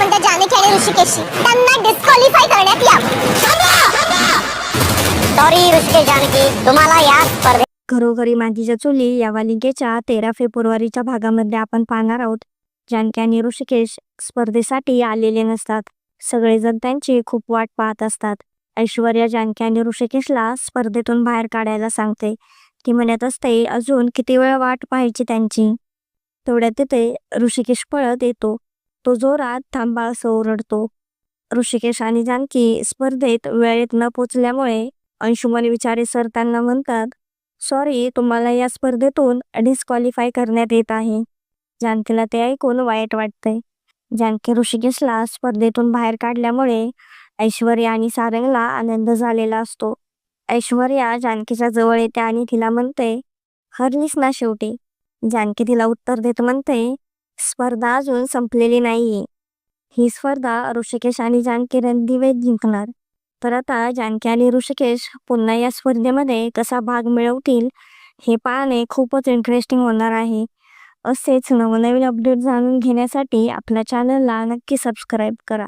आपण त्या जानकी आणि ऋषिकेशशी त्यांना डिस्क्वालिफाय करण्यात यावं सॉरी ऋषिकेश जानकी तुम्हाला या स्पर्धेत घरोघरी मातीच्या चुली या मालिकेच्या तेरा फेब्रुवारीच्या भागामध्ये आपण पाहणार आहोत. जानकी आणि ऋषिकेश स्पर्धेसाठी आलेले नसतात. सगळेजण त्यांची खूप वाट पाहत असतात. ऐश्वर्या जानकी आणि ऋषिकेशला स्पर्धेतून बाहेर काढायला सांगते. ती म्हणत असते अजून किती वेळ वाट पाहायची त्यांची? तेवढ्यात तिथे ऋषिकेश पळत येतो. तो जोरात थांबा असं ओरडतो. ऋषिकेश आणि जानकी स्पर्धेत वेळेत न पोचल्यामुळे अंशुमन विचारे सर त्यांना म्हणतात सॉरी तुम्हाला या स्पर्धेतून डिस्क्वालिफाय करण्यात येत आहे. जानकीला ते ऐकून वाईट वाटतंय. जानकी ऋषिकेशला स्पर्धेतून बाहेर काढल्यामुळे ऐश्वर्या आणि सारंगला आनंद झालेला असतो. ऐश्वर्या जानकीच्या जवळ येते आणि तिला म्हणते हरलीस ना शेवटी. जानकी तिला उत्तर देत म्हणते स्पर्धा अजून संपलेली नाहीये. ही स्पर्धा ऋषिकेश आणि जानकी रणदिवेत जिंकणार. तर आता जानकी आणि ऋषिकेश पुन्हा या स्पर्धेमध्ये कसा भाग मिळवतील हे पाहणे खूपच इंटरेस्टिंग होणार आहे. असेच नवनवीन अपडेट जाणून घेण्यासाठी आपल्या चॅनलला नक्की सबस्क्राईब करा.